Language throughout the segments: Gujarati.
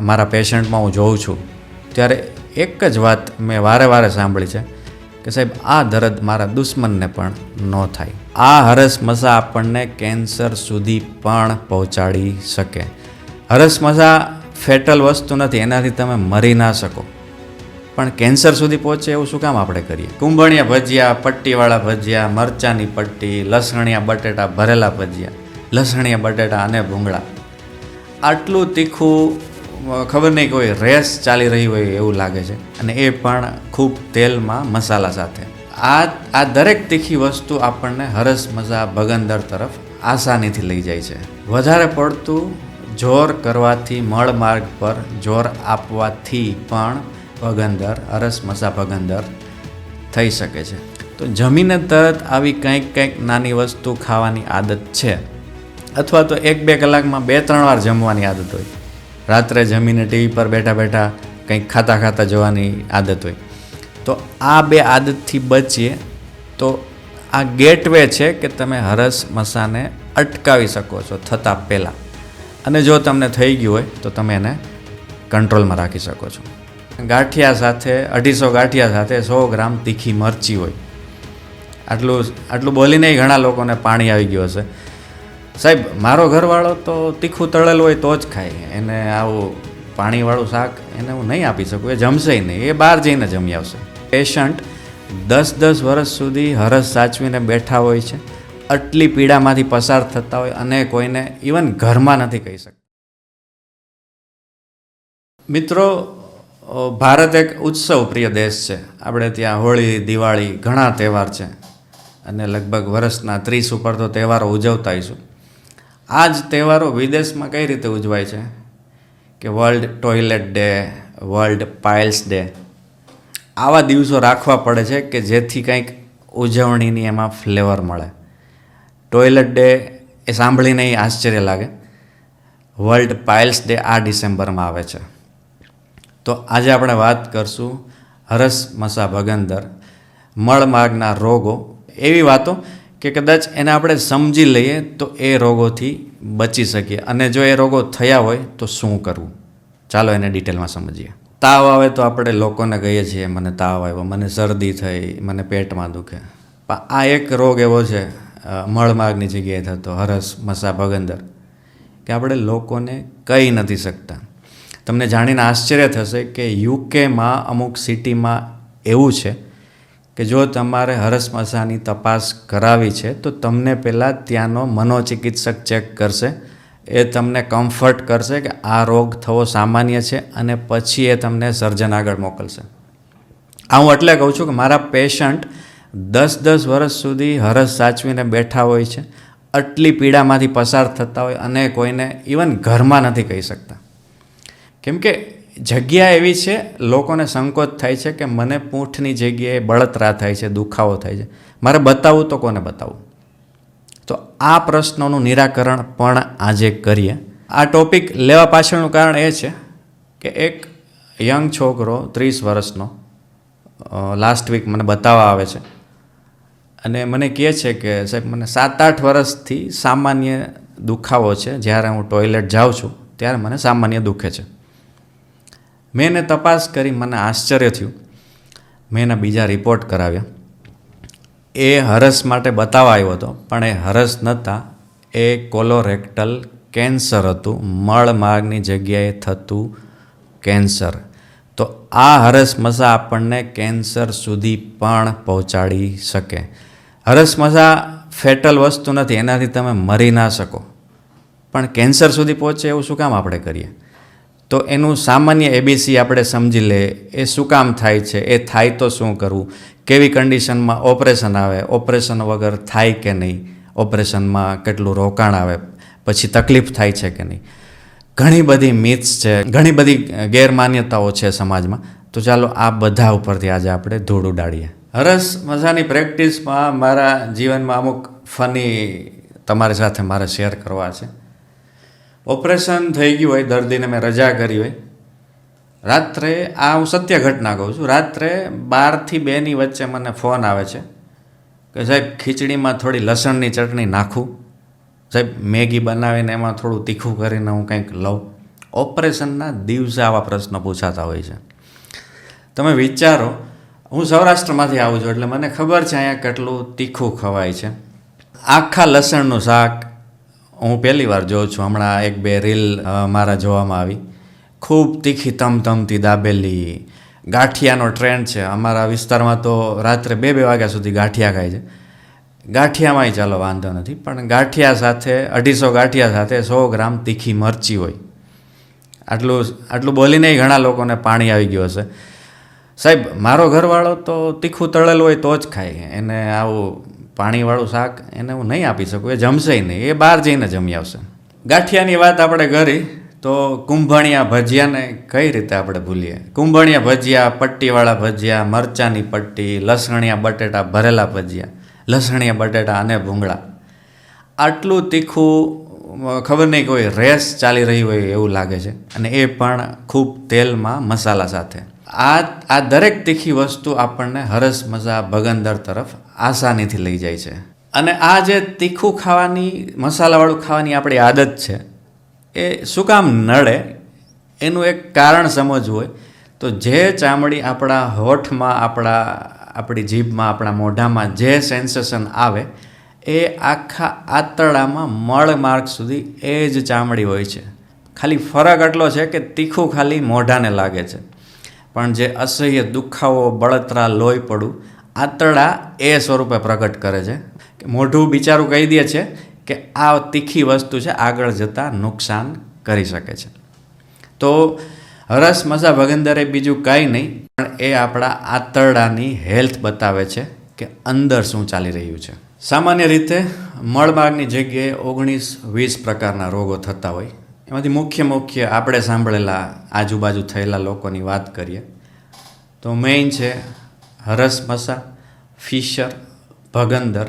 મારા પેશન્ટમાં હું જોઉં છું, ત્યારે એક જ વાત મેં વારે વારે સાંભળી છે કે સાહેબ, આ દર્દ મારા દુશ્મનને પણ ન થાય. આ હરસ મસા આપણને કેન્સર સુધી પણ પહોંચાડી શકે. હરસ મસા ફેટલ વસ્તુ નથી, એનાથી તમે મરી ના શકો. પણ કેન્સર સુધી પહોંચે એવું શું કામ આપણે કરીએ? કુંભણિયા ભજીયા, પટ્ટીવાળા ભજીયા, મરચાની પટ્ટી, લસણિયા બટેટા, ભરેલા ભજીયા, લસણિયા બટેટા અને ભૂંગળા. આટલું તીખું ખબર નહીં કોઈ રેસ ચાલી રહી હોય એવું લાગે છે. અને એ પણ ખૂબ તેલમાં મસાલા સાથે. આ આ દરેક તીખી વસ્તુ આપણને હરસ મજા ભગંદર તરફ આસાનીથી લઈ જાય છે. વધારે પડતું જોર કરવાથી મળ માર્ગ પર જોર આપવાથી પણ ભગંદર, હરસ મસા ભગંદર થઈ શકે છે. તો જમીને તરત આવી કંઈક કંઈક નાની વસ્તુ ખાવાની આદત છે. અથવા તો એક બે કલાકમાં બે ત્રણ વાર જમવાની આદત હોય. રાત્રે જમીને ટીવી પર બેઠા બેઠા કંઈક ખાતા ખાતા જવાની આદત હોય. તો આ બે આદતથી બચીએ તો આ ગેટવે છે કે તમે હરસ મસાને અટકાવી શકો છો થતાં પહેલાં. અને જો તમને થઈ ગયું હોય તો તમે એને કંટ્રોલમાં રાખી શકો છો. ગાંઠિયા સાથે, અઢીસો ગાંઠિયા સાથે સો ગ્રામ તીખી મરચી હોય. આટલું આટલું બોલીને ઘણા લોકોને પાણી આવી ગયું હશે. સાહેબ, મારો ઘરવાળો તો તીખું તળેલું હોય તો જ ખાય. એને આવું પાણીવાળું શાક એને હું નહીં આપી શકું, એ જમશે નહીં, એ બહાર જઈને જમી આવશે. પેશન્ટ દસ દસ વર્ષ સુધી હરસ સાચવીને બેઠા હોય છે, આટલી પીડામાંથી પસાર થતા હોય અને કોઈને ઇવન ઘરમાં નથી કહી શકતા. મિત્રો ભારત એક ઉત્સવ પ્રિય દેશ છે. આપણે ત્યાં હોળી, દિવાળી ઘણા તહેવાર છે. અને લગભગ વર્ષના ત્રીસ ઉપર તો તહેવારો ઉજવતા હોઈશું. આ જ તહેવારો વિદેશમાં કઈ રીતે ઉજવાય છે? કે world toilet day world piles day આવા દિવસો રાખવા પડે છે કે જેથી કંઈક ઉજવણીની એમાં ફ્લેવર મળે. ટોયલેટ ડે એ સાંભળીને આશ્ચર્ય લાગે. વર્લ્ડ પાઇલ્સ ડે આ ડિસેમ્બરમાં આવે છે. તો આજે આપણે વાત કરશું હરસ મસા ભગંદર મળમાગના રોગો એવી વાતો કે કદાચ એને આપણે સમજી લઈએ તો એ રોગોથી બચી શકીએ. અને જો એ રોગો થયા હોય તો શું કરવું? ચાલો એને ડિટેલમાં સમજીએ. તાવ આવે તો આપણે લોકોને કહીએ છીએ, મને તાવ આવ્યો, મને શરદી થઈ, મને પેટમાં દુખે. પણ આ એક રોગ એવો છે મળમાર્ગની જગ્યાએ થતો, હરસ, મસા, ભગંદર, કે આપણે લોકોને કહી નથી શકતા. તમને જાણીને આશ્ચર્ય થશે કે યુકેમાં અમુક સિટીમાં એવું છે કે જો તમારે હરસ મસાની તપાસ કરાવી છે, તો તમને પહેલાં ત્યાંનો મનોચિકિત્સક ચેક કરશે. એ તમને કમ્ફર્ટ કરશે કે આ રોગ થવો સામાન્ય છે અને પછી એ તમને સર્જન આગળ મોકલશે. આ હું એટલે કહું છું કે મારા પેશન્ટ દસ દસ વર્ષ સુધી હરસ સાચવીને બેઠા હોય છે, આટલી પીડામાંથી પસાર થતા હોય અને કોઈને ઇવન ઘરમાં નથી કહી શકતા. કેમ કે જગ્યા એવી છે, લોકોને સંકોચ થાય છે કે મને પૂંઠની જગ્યાએ બળતરા થાય છે, દુખાવો થાય છે. મારે બતાવવું તો કોને બતાવવું તો આ પ્રશ્નોનું નિરાકરણ પણ આજે કરીએ. આ ટોપિક લેવા પાછળનું કારણ એ છે કે એક યંગ છોકરો ત્રીસ વર્ષનો લાસ્ટ વીક મને બતાવવા આવે છે. અને મને કહે છે કે, સાહેબ, મને સાત આઠ વર્ષથી સામાન્ય દુખાવો છે. જ્યારે હું ટોયલેટ જાઉં છું, ત્યારે મને સામાન્ય દુખે છે. મેં એને તપાસ કરી મને આશ્ચર્ય થયું. મેં એના બીજા રિપોર્ટ કરાવ્યા. એ હરસ માટે બતાવવા આવ્યો હતો, પણ એ હરસ નહોતા. એ કોલોરેક્ટલ કેન્સર હતું. મળમાર્ગની જગ્યાએ થતું કેન્સર તો આ હરસ મસા આપણને કેન્સર સુધી પણ પહોંચાડી શકે. હરસ મસા ફેટલ વસ્તુ નથી, એનાથી તમે મરી ના શકો. પણ કેન્સર સુધી પહોંચે એવું શું કામ આપણે કરીએ? તો એનું સામાન્ય એબીસી આપણે સમજી લે એ શું કામ થાય છે, એ થાય તો શું કરવું? કેવી કન્ડિશનમાં ઓપરેશન આવે? ઓપરેશન વગર થાય કે નહીં? ઓપરેશનમાં કેટલું રોકાણ આવે? પછી તકલીફ થાય છે કે નહીં? ઘણી બધી મિથ્સ છે, ઘણી બધી ગેરમાન્યતાઓ છે સમાજમાં. તો ચાલો આ બધા ઉપરથી આજે આપણે ધૂળ ઉડાડીએ. હરસ મજાની પ્રેક્ટિસમાં મારા જીવનમાં અમુક ફની તમારી સાથે મારે શેર કરવા છે. ઓપરેશન થઈ ગયું હોય, દર્દીને મેં રજા કરી હોય. રાત્રે આ હું સત્ય ઘટના કહું છું. રાત્રે બારથી બેની વચ્ચે મને ફોન આવે છે કે સાહેબ, ખીચડીમાં થોડી લસણની ચટણી નાખું. સાહેબ, મેગી બનાવીને એમાં થોડું તીખું કરીને હું કંઈક લઉં. ઓપરેશનના દિવસે આવા પ્રશ્નો પૂછાતા હોય છે. તમે વિચારો, હું સૌરાષ્ટ્રમાંથી આવું છું એટલે મને ખબર છે અહીંયા કેટલું તીખું ખવાય છે. આખા લસણનું શાક હું પહેલી વાર જોઉં છું. હમણાં એક બે રીલ મારા જોવામાં આવી. ખૂબ તીખી, તમતમતી, દાબેલી. ગાંઠિયાનો ટ્રેન્ડ છે. અમારા વિસ્તારમાં તો રાત્રે બે બે વાગ્યા સુધી ગાંઠિયા ખાય છે. ગાંઠિયામાંય ચાલો વાંધો નથી, પણ ગાંઠિયા સાથે, અઢીસો ગાંઠિયા સાથે સો ગ્રામ તીખી મરચી હોય. આટલું આટલું બોલીને ઘણા લોકોને પાણી આવી ગયું હશે. સાહેબ, મારો ઘરવાળો તો તીખું તળેલું હોય તો જ ખાય. એને આવું પાણીવાળું શાક એને હું નહીં આપી શકું, એ જમશે નહીં, એ બહાર જઈને જમી આવશે. ગાંઠિયાની વાત આપણે કરી, તો કુંભણિયા ભજીયાને કઈ રીતે આપણે ભૂલીએ? કુંભણિયા ભજીયા, પટ્ટીવાળા ભજીયા, મરચાંની પટ્ટી, લસણિયા, બટેટા, ભરેલા ભજીયા, લસણિયા, બટેટા અને ભૂંગળા. આટલું તીખું ખબર નહીં, કોઈ રેસ ચાલી રહી હોય એવું લાગે છે. અને એ પણ ખૂબ તેલમાં મસાલા સાથે. આ આ દરેક તીખી વસ્તુ આપણને હરસ મજા ભગંદર તરફ આસાનીથી લઈ જાય છે. અને આ જે તીખું ખાવાની, મસાલાવાળું ખાવાની આપણી આદત છે, એ શું કામ નડે? એનું એક કારણ સમજવું હોય. તો જે ચામડી આપણા હોઠમાં, આપણા, આપણી જીભમાં, આપણા મોઢામાં જે સેન્સેશન આવે, એ આખા આંતરડામાં મળ માર્ગ સુધી એ જ ચામડી હોય છે. ખાલી ફરક એટલો છે કે તીખું ખાલી મોઢાને લાગે છે. પણ જે અસહ્ય દુખાવો, બળતરા, લોહી પડવું, આંતરડા એ સ્વરૂપે પ્રગટ કરે છે. કે મોઢું બિચારું કહી દે છે કે આ તીખી વસ્તુ છે, આગળ જતાં નુકસાન કરી શકે છે. તો હરસ મસા ભગંદરે બીજું કાંઈ નહીં, પણ એ આપણા આંતરડાની હેલ્થ બતાવે છે કે અંદર શું ચાલી રહ્યું છે. સામાન્ય રીતે મળમાર્ગની જગ્યાએ ઓગણીસ વીસ પ્રકારના રોગો થતા હોય. એમાંથી મુખ્ય મુખ્ય આપણે સાંભળેલા આજુબાજુ થયેલા લોકોની વાત કરીએ. તો મેઇન છે હરસ મસા, ફિશર, ભગંદર,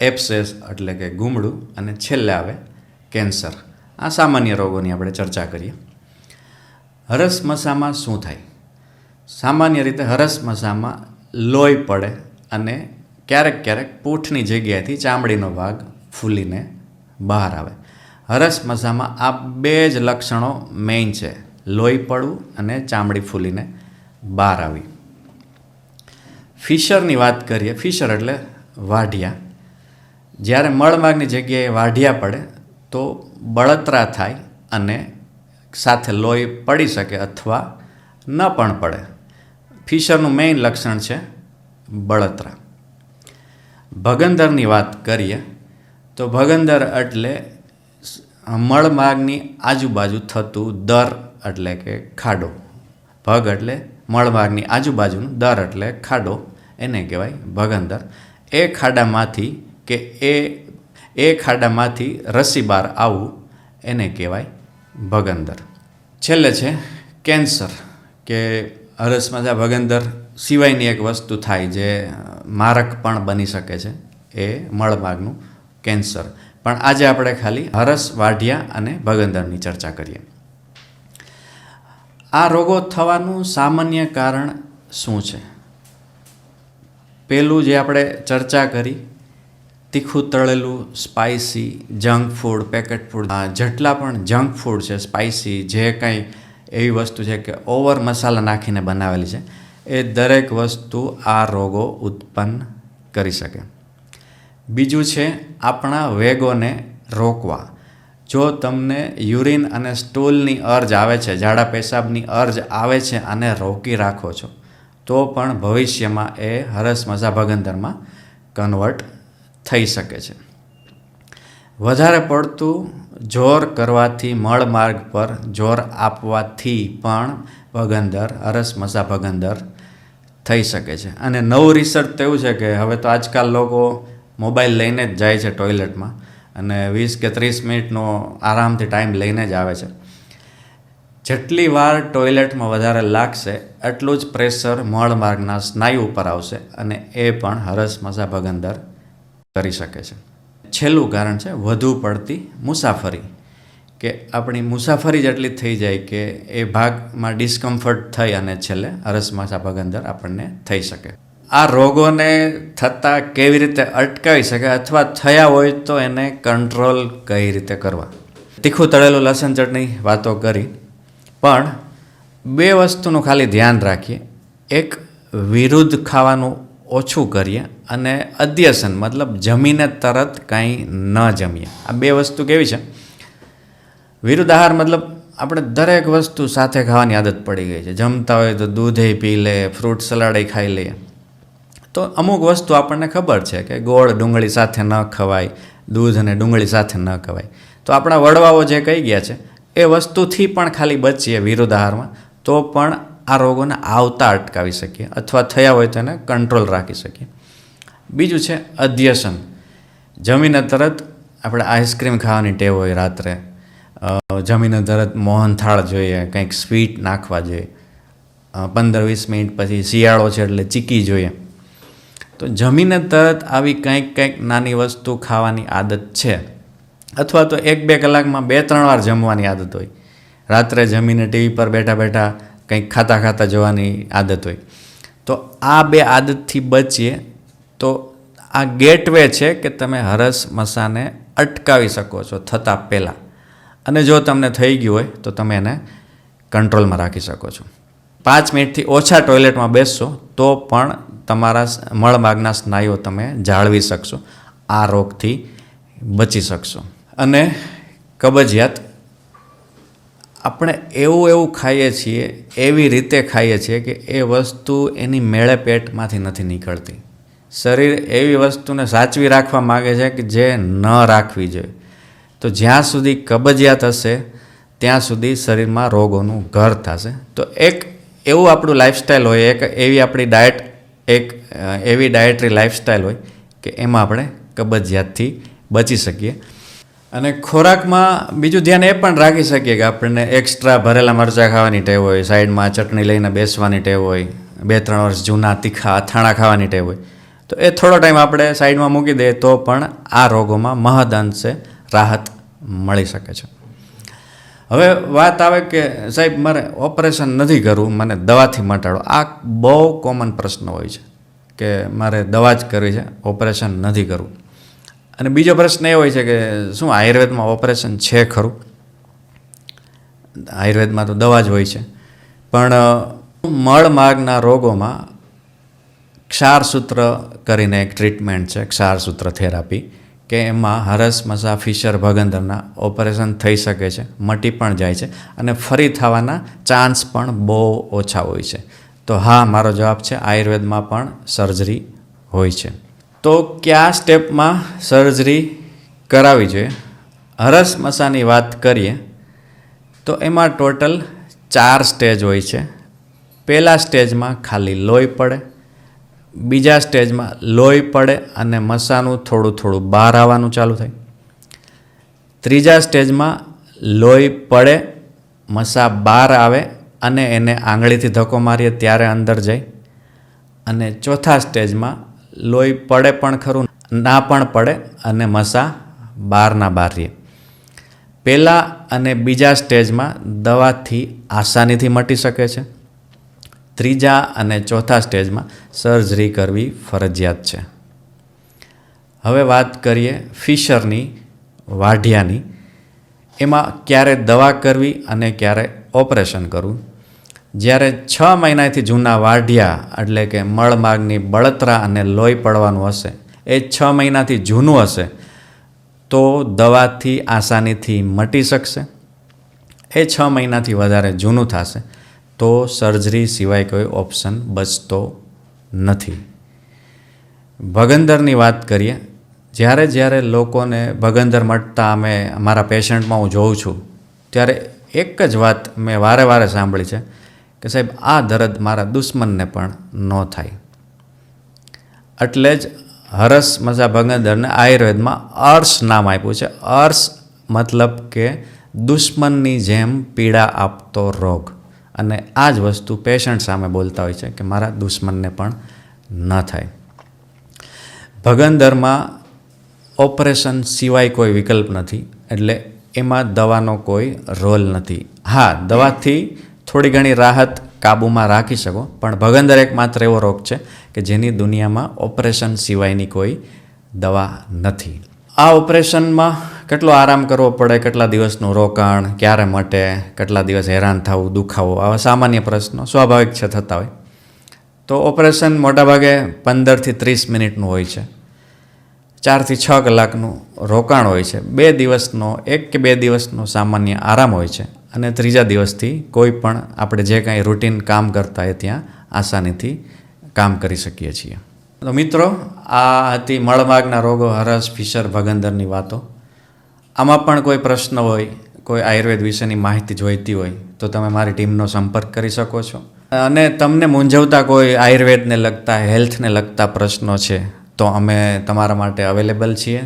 એપ્સેસ એટલે કે ગુમડું અને છેલ્લે આવે કેન્સર. આ સામાન્ય રોગોની આપણે ચર્ચા કરીએ. હરસ મસામાં શું થાય? સામાન્ય રીતે હરસ મસામાં લોહી પડે અને ક્યારેક ક્યારેક પૂંઠની જગ્યાએથી ચામડીનો ભાગ ફૂલીને બહાર આવે. હરસ મસામાં આ બે જ લક્ષણો મેઇન છે. લોહી પડવું અને ચામડી ફૂલીને બહાર આવી ફિશરની વાત કરીએ, ફિશર એટલે વાઢિયા. જ્યારે મળમાર્ગની જગ્યાએ વાઢિયા પડે, તો બળતરા થાય અને સાથે લોહી પડી શકે અથવા ન પણ પડે. ફિશરનું મેઇન લક્ષણ છે બળતરા. ભગંદરની વાત કરીએ, તો ભગંદર એટલે મળમાર્ગની આજુબાજુ થતું દર એટલે કે ખાડો. ભગ એટલે મળમાર્ગની આજુબાજુનું દર એટલે ખાડો. એને કહેવાય ભગંદર. એ ખાડામાંથી કે એ એ ખાડામાંથી રસી બહાર આવવું એને કહેવાય ભગંદર. છેલ્લે છે કેન્સર, કે હરસમજા ભગંદર સિવાયની એક વસ્તુ થાય જે મારક પણ બની શકે છે, એ મળમાર્ગનું કેન્સર. પણ આજે આપણે ખાલી હરસ, વાઢિયા અને ભગંદરની ચર્ચા કરીએ. આ રોગો થવાનું સામાન્ય કારણ શું છે? પહેલું જે આપણે ચર્ચા કરી, તીખું, તળેલું spicy junk food packet food જેટલા પણ જંક ફૂડ છે સ્પાઇસી જે કંઈ એવી વસ્તુ છે કે ઓવર મસાલા નાખીને બનાવેલી છે, એ દરેક વસ્તુ આ રોગો ઉત્પન્ન કરી શકે. બીજું છે આપણા વેગોને રોકવા. જો તમને યુરિન અને સ્ટૂલની અર્જ આવે છે ઝાડા પેશાબની અર્જ આવે છે અને રોકી રાખો છો, તો પણ ભવિષ્યમાં એ હરસ મજા ભગંદરમાં કન્વર્ટ થઈ શકે છે. વધારે પડતું જોર કરવાથી મળ માર્ગ પર જોર આપવાથી પણ ભગંદર, હરસ મઝા ભગંદર થઈ શકે છે. અને નવું રિસર્ચ તો એવું છે કે હવે તો આજકાલ લોકો મોબાઈલ લઈને જ જાય છે ટોયલેટમાં અને વીસ કે ત્રીસ મિનિટનો આરામથી ટાઈમ લઈને જ આવે છે. જેટલી વાર ટોયલેટમાં વધારે લાગશે, એટલું જ પ્રેશર મળમાર્ગના સ્નાયુ ઉપર આવશે અને એ પણ હરસ મસા ભગંદર કરી શકે છે. છેલ્લું કારણ છે, વધુ પડતી મુસાફરી. કે આપણી મુસાફરી જેટલી થઈ જાય કે એ ભાગમાં ડિસ્કમ્ફર્ટ થઈ અને છેલ્લે હરસમાસા ભગંદર આપણને થઈ શકે. આ રોગોને થતાં કેવી રીતે અટકાવી શકે અથવા થયા હોય તો એને કંટ્રોલ કઈ રીતે કરવા? તીખું તળેલું લસણ ચટણી વાતો કરી. પણ બે વસ્તુનું ખાલી ધ્યાન રાખીએ. એક, વિરુદ્ધ ખાવાનું ઓછું કરીએ અને અધ્યસન મતલબ જમીને તરત કાંઈ ન જમીએ. આ બે વસ્તુ કેવી છે? વિરુદ્ધ આહાર મતલબ આપણે દરેક વસ્તુ સાથે ખાવાની આદત પડી ગઈ છે. જમતા હોય તો દૂધે પી લે, ફ્રૂટ સલાડે ખાઈ લઈએ તો અમુક વસ્તુ આપણને ખબર છે કે ગોળ ડુંગળી સાથે ન ખવાય, દૂધ અને ડુંગળી સાથે ન ખવાય. તો આપણા વડવાઓ જે કહી ગયા છે, એ વસ્તુથી પણ ખાલી બચીએ વિરુદ્ધ આહારમાં તો પણ આ રોગોને આવતા અટકાવી શકીએ અથવા થયા હોય તો એને કંટ્રોલ રાખી શકીએ. બીજું છે અધ્યસન. જમીને તરત આપણે આઈસ્ક્રીમ ખાવાની ટેવ હોય રાત્રે જમીને તરત મોહનથાળ જોઈએ, કંઈક સ્વીટ નાખવા જોઈએ. પંદર વીસ મિનિટ પછી શિયાળો છે એટલે ચીકી જોઈએ. તો જમીને તરત આવી કંઈક કંઈક નાની વસ્તુ ખાવાની આદત છે. અથવા તો એક બે કલાકમાં બે ત્રણ વાર જમવાની આદત હોય. રાત્રે જમીને ટીવી પર બેઠા બેઠા કંઈક ખાતા ખાતા જવાની આદત હોય. તો આ બે આદતથી બચીએ તો આ ગેટવે છે કે તમે હરસ મસાને અટકાવી શકો છો થતાં પહેલાં. અને જો તમને થઈ ગયું હોય તો તમે એને કંટ્રોલમાં રાખી શકો છો. પાંચ મિનિટથી ઓછા ટોયલેટમાં બેસશો તો પણ તમારા મળમાર્ગના સ્નાયુઓ તમે જાળવી શકશો, આ રોગથી બચી શકશો. અને કબજિયાત આપણે એવું એવું ખાઈએ છીએ, એવી રીતે ખાઈએ છીએ કે એ વસ્તુ એની મેળે પેટમાંથી નથી નીકળતી. શરીર એવી વસ્તુને સાચવી રાખવા માગે છે કે જે ન રાખવી જોઈએ. તો જ્યાં સુધી કબજિયાત હશે, ત્યાં સુધી શરીરમાં રોગોનું ઘર થશે. તો એક એવું આપણું લાઇફસ્ટાઈલ હોય, એક એવી આપણી ડાયટ એક એવી ડાયટરી લાઇફસ્ટાઈલ હોય કે એમાં આપણે કબજિયાતથી બચી શકીએ. અને ખોરાકમાં બીજું ધ્યાન એ પણ રાખી શકીએ કે આપણને એક્સ્ટ્રા ભરેલા મરચાં ખાવાની ટેવ હોય, સાઈડમાં ચટણી લઈને બેસવાની ટેવ હોય, બે ત્રણ વર્ષ જૂના તીખા અથાણા ખાવાની ટેવ હોય. તો એ થોડો ટાઈમ આપણે સાઈડમાં મૂકી દઈએ તો પણ આ રોગોમાં મહદ અંશે રાહત મળી શકે છે. હવે વાત આવે કે સાહેબ, મારે ઓપરેશન નથી કરવું, મને દવાથી મટાડો. આ બહુ કોમન પ્રશ્ન હોય છે કે મારે દવા જ કરવી છે ઓપરેશન નથી કરવું. અને બીજો પ્રશ્ન એ હોય છે કે શું આયુર્વેદમાં ઓપરેશન છે ખરું? આયુર્વેદમાં તો દવા જ હોય છે. પણ મળમાર્ગના રોગોમાં ક્ષારસૂત્ર કરીને એક ટ્રીટમેન્ટ છે, ક્ષારસૂત્ર થેરાપી કે એમાં હરસ મસા ફિશર ભગંદરના ઓપરેશન થઈ શકે છે, મટી પણ જાય છે અને ફરી થવાના ચાન્સ પણ બહુ ઓછા હોય છે. તો હા, મારો જવાબ છે આયુર્વેદમાં પણ સર્જરી હોય છે. તો કયા સ્ટેપમાં સર્જરી કરાવવી જોઈએ? હરસ મસાની વાત કરીએ, તો એમાં ટોટલ ચાર સ્ટેજ હોય છે. પહેલાં સ્ટેજમાં ખાલી લોહી પડે બીજા સ્ટેજમાં લોહી પડે અને મસાનું થોડું થોડું બહાર આવવાનું ચાલુ થાય. ત્રીજા સ્ટેજમાં લોહી પડે, મસા બહાર આવે અને એને આંગળીથી ધક્કો મારીએ ત્યારે અંદર જાય. અને ચોથા સ્ટેજમાં લોહી પડે પણ ખરું, ના પણ પડે અને મસા બહારના બહાર રહે પહેલાં અને બીજા સ્ટેજમાં દવાથી આસાનીથી મટી શકે છે. ત્રીજા અને ચોથા સ્ટેજમાં સર્જરી કરવી ફરજિયાત છે. હવે વાત કરીએ ફિશરની, વાઢિયાની. એમાં ક્યારે દવા કરવી અને ક્યારે ઓપરેશન કરવું. જ્યારે છ મહિનાથી જૂના વાઢિયા, એટલે કે મળમાર્ગની બળતરા અને લોહી પડવાનું હશે, એ છ મહિનાથી જૂનું હશે, તો દવાથી આસાનીથી મટી શકશે. એ છ મહિનાથી વધારે જૂનું થશે. તો સર્જરી સિવાય કોઈ ઓપ્શન બચતો નથી. ભગંદરની વાત કરીએ, જ્યારે જ્યારે લોકોને ભગંદર મટતા અમે અમારા પેશન્ટમાં હું જોઉં છું, ત્યારે એક જ વાત મેં વારે વારે સાંભળી છે કે સાહેબ, આ દર્દ મારા દુશ્મનને પણ ન થાય. એટલે જ હરસ મસા ભગંદરને આયુર્વેદમાં અર્શ નામ આપ્યું છે. અર્શ મતલબ કે દુશ્મનની જેમ પીડા આપતો રોગ. અને આ જ વસ્તુ પેશન્ટ સામે બોલતા હોય છે કે મારા દુશ્મનને પણ ન થાય. ભગંદરમાં ઓપરેશન સિવાય કોઈ વિકલ્પ નથી, એટલે એમાં દવાનો કોઈ રોલ નથી. હા, દવાથી થોડી ઘણી રાહત કાબૂમાં રાખી શકો, પણ ભગંદર એક માત્ર એવો રોગ છે કે જેની દુનિયામાં ઓપરેશન સિવાયની કોઈ દવા નથી. આ ઓપરેશનમાં કેટલો આરામ કરવો પડે, કેટલા દિવસનું રોકાણ, ક્યારે મટે, કેટલા દિવસ હેરાન થવું, દુખાવો, આવા સામાન્ય પ્રશ્નો સ્વાભાવિક છે, થતા હોય. તો ઓપરેશન મોટાભાગે પંદરથી ત્રીસ મિનિટનું હોય છે. ચારથી છ કલાકનું રોકાણ હોય છે. બે દિવસનો, એક કે બે દિવસનો સામાન્ય આરામ હોય છે. અને ત્રીજા દિવસથી કોઈ પણ આપણે જે કાંઈ રૂટીન કામ કરતા હોય ત્યાં આસાનીથી કામ કરી શકીએ છીએ. તો મિત્રો, આ હતી મળમાગના રોગો હરસ, ફિશર, ભગંદરની વાતો. આમાં પણ કોઈ પ્રશ્ન હોય, કોઈ આયુર્વેદ વિશેની માહિતી જોઈતી હોય, તો તમે મારી ટીમનો સંપર્ક કરી શકો છો. અને તમને મૂંઝવતા કોઈ આયુર્વેદને લગતા, હેલ્થને લગતા પ્રશ્નો છે, તો અમે તમારા માટે અવેલેબલ છીએ.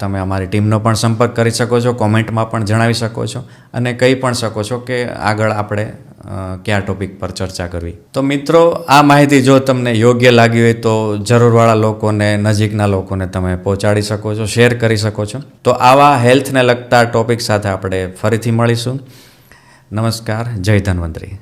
તમે અમારી ટીમનો પણ સંપર્ક કરી શકો છો, કોમેન્ટમાં પણ જણાવી શકો છો, અને કહી પણ શકો છો કે આગળ આપણે કયા ટોપિક પર ચર્ચા કરવી? તો મિત્રો, આ માહિતી જો તમને યોગ્ય લાગી હોય તો જરૂરવાળા લોકોને, નજીકના લોકોને તમે પહોંચાડી શકો છો, શેર કરી શકો છો. તો આવા હેલ્થને લગતા ટોપિક સાથે આપણે ફરીથી મળીશું. નમસ્કાર, જય ધન્વંતરી.